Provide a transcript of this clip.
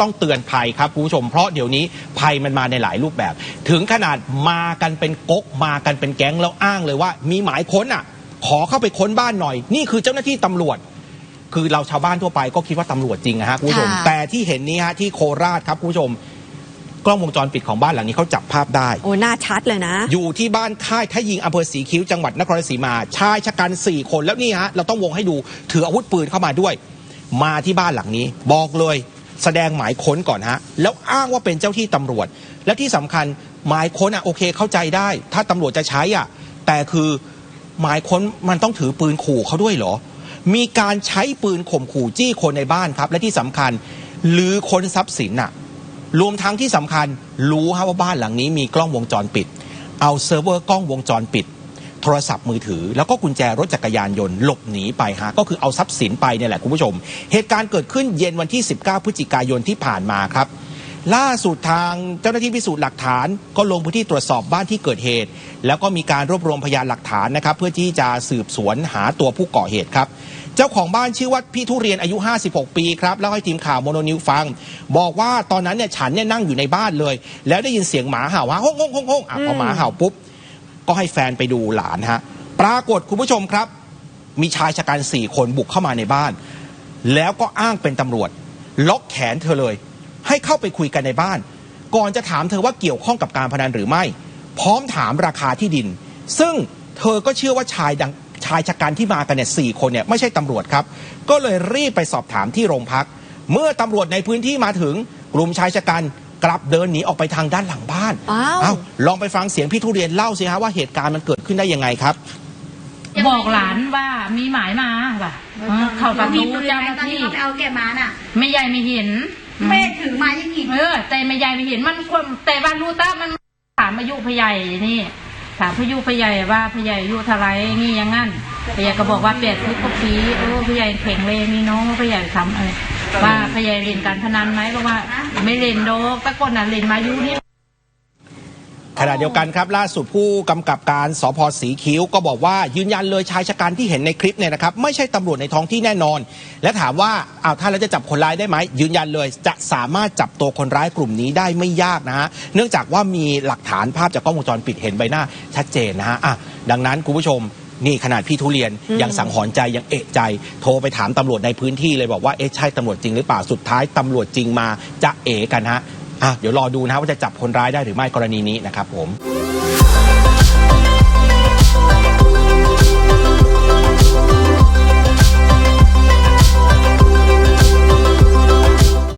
ต้องเตือนภัยครับคุณผู้ชมเพราะเดี๋ยวนี้ภัยมันมาในหลายรูปแบบ ถึงขนาดมากันเป็นก๊กมากันเป็นแก๊งแล้วอ้างเลยว่า มีหมายค้นอะ ขอเข้าไปค้นบ้านหน่อย นี่คือเจ้าหน้าที่ตำรวจ คือเราชาวบ้านทั่วไปก็คิดว่าตำรวจจริงนะฮะคุณผู้ชม ค่ะ แต่ที่เห็นนี้ฮะที่โคราชครับคุณผู้ชม กล้องวงจรปิดของบ้านหลังนี้เขาจับภาพได้ โอ้หน้าชัดเลยนะ อยู่ที่บ้านค่ายทะยิงอำเภอศรีคิ้วจังหวัดนครราชสีมาชายชะกันสี่คนแล้วนี่ฮะ เราต้องวงให้ดูถืออาวุธปืนเข้ามาด้วย มาที่บ้านหลังนี้ บอกเลย แสดงหมายค้นก่อนฮะ แล้วอ้างว่าเป็นเจ้าที่ตำรวจ และที่สำคัญหมายค้นอะโอเคเข้าใจได้ ถ้าตำรวจจะใช้อะแต่คือหมายค้นมันต้องถือปืนขู่เขาด้วยเหรอ มีการใช้ปืนข่มขู่จี้คนในบ้านครับ และที่สำคัญหรือคนทรัพย์สินอะรวมทั้งที่สำคัญรู้ฮะว่าบ้านหลังนี้มีกล้องวงจรปิด เอาเซิร์ฟเวอร์กล้องวงจรปิด รศัพท์มือถือ แล้วก็กุญแจรถจักรยานยนต์หลบหนีไปฮะก็คือเอาทรัพย์สินไปเนี่ยแหละคุณผู้ชม เหตุการณ์เกิดขึ้นเย็นวันที่ 19 พฤศจิกายนที่ผ่านมาครับ ล่าสุดทางเจ้าหน้าที่พิสูจน์หลักฐาน ก็ลงพื้นที่ตรวจสอบบ้านที่เกิดเหตุ แล้วก็มีการรวบรวมพยานหลักฐานนะครับ เพื่อที่จะสืบสวนหาตัวผู้ก่อเหตุครับเจ้าของบ้านชื่อว่าพี่ทุเรียนอายุ 56 ปีครับเล่าให้ทีมข่าวโมโนนิวฟัง บอกว่าตอนนั้นเนี่ยฉันเนี่ยนั่งอยู่ในบ้านเลย แล้วได้ยินเสียงหมาเห่าว่าห้องห้องห้องห้องอะพอหมาเห่าปุ๊บ ก็ให้แฟนไปดูหลานฮะปรากฏคุณผู้ชมครับ มีชายชะกันสี่คนบุกเข้ามาในบ้าน แล้วก็อ้างเป็นตำรวจ ล็อกแขนเธอเลย ให้เข้าไปคุยกันในบ้าน ก่อนจะถามเธอว่าเกี่ยวข้องกับการพนันหรือไม่ พร้อมถามราคาที่ดิน ซึ่งเธอก็เชื่อว่าชายดังชายชะกันที่มากันเนี่ยสี่คนเนี่ยไม่ใช่ตำรวจครับ ก็เลยรีบไปสอบถามที่โรงพัก เมื่อตำรวจในพื้นที่มาถึงกลุ่มชายชะกัน กลับเดินหนีออกไปทางด้านหลังบ้านอ้าว เอ้าลองไปฟังเสียงพี่ทุเรียนเล่าสิฮะว่าเหตุการณ์มันเกิดขึ้นได้ยังไงครับ บอกหลานว่ามีหมายมาว่ะเออเข้าประตูเจ้าหน้าตอนที่ที่เขาไปเอาแกมาน่ะไม่ใหญ่ไม่เห็น แม่ถือมาอย่างงี้เออ แต่ไม่ใหญ่ไม่เห็นมันควรแต่ว่ารู้ตามันถามอายุพยายนี่ ถามพยุพยายว่าพยายอายุเท่าไหรนี่อยังงั้นพยายก็บอกว่าแปดสิบกว่าปีเออพยายแข็งแรงนี่น้องพยายทำเออ ว่าพยายเล่นการพนันไหมบอกว่าไม่เล่นโดกตะกอนน่ะเล่นมาอยู่นี่ขณะเดียวกันครับล่าสุดผู้กำกับการสพสีคิ้ว ก็บอกว่ายืนยันเลยชายชะกันที่เห็นในคลิปเนี่ยนะครับไม่ใช่ตำรวจในท้องที่แน่นอน และถามว่าเอาถ้าเราจะจับคนร้ายได้ไหมยืนยันเลยจะสามารถจับตัวคนร้ายกลุ่มนี้ได้ไม่ยากนะฮะเนื่องจากว่ามีหลักฐานภาพจากกล้องวงจรปิดเห็นใบหน้าชัดเจนนะฮะะดังนั้นคุณผู้ชม นี่ขนาดพี่ทุเรียนยังสังหรณ์ใจยังเอะใจ โทรไปถามตำรวจในพื้นที่เลยบอกว่าเอ๊ะใช่ตำรวจจริงหรือเปล่าสุดท้ายตำรวจจริงมาจะเอะกันฮะอะเดี๋ยวรอดูนะว่าจะจับคนร้ายได้หรือไม่กรณีนี้นะครับผม